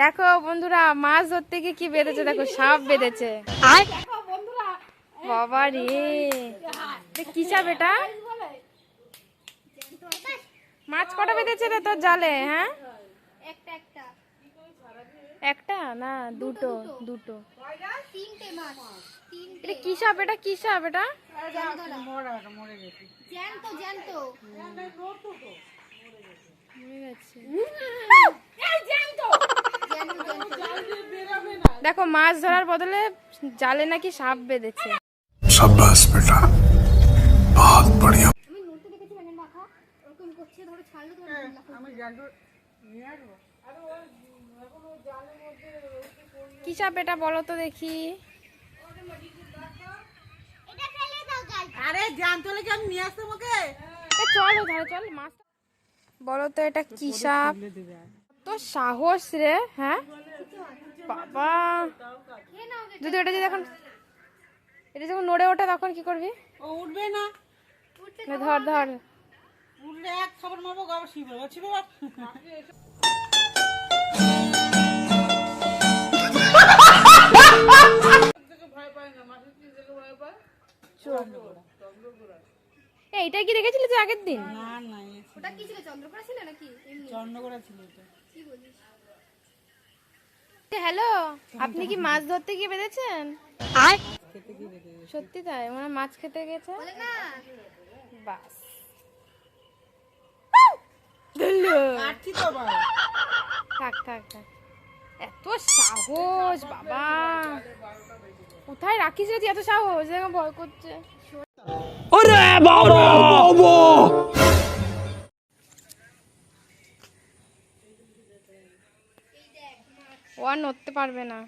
দেখো বন্ধুরা মাছ ধরতে গিয়ে কি বেঁধেছে দেখো সাপ বেঁধেছে। বাবা রে। এ কি সাপ এটা? মাছ কটা বেঁধেছে রে তোর জালে হ্যাঁ? একটা? একটা একটা না দুটো দুটো। তিনটে এটা কি সাপ এটা? কি সাপ এটা? দেখো মাছ ধরার বদলে জালে নাকি সাপ বেঁধেছে। সাব্বাস বেটা। বহুত বড়িয়া। আমি দেখেছি ওরকম করছে ধরে ছাড়লো তো আমি নিয়ে আসব। আরে ও কি সাপ এটা বলো তো দেখি। আরে আমি মাছ বলো তো এটা কি সাপ? তো সাহস রে হ্যাঁ? বাবা। যদি এটা যদি এখন এটা যখন নড়ে ওঠে তখন কি করবি? ও উঠবে না। ধর ধর। উঠলে এক খাবার মারবো আবার শিবে ছিবে এইটা কি দেখেছিলি তুই আগের দিন? না না ওটা কি ছিল? চন্দ্রকোনা ছিল নাকি? এমনি। চন্দ্রকোনা ছিল এটা। কি বলিস? হ্যালো আপনি কি মাছ ধরতে গিয়ে বেঁধেছেন? সত্যি তাই? মানে মাছ খেতে গেছে। বলে না। বাস। ধরলো। কাটছি তো আবার। থাক থাক থাক। এত সাহস বাবা। কোথায় রাখিস রে এত সাহস ভয় করছে। ও আর নড়তে পারবে না।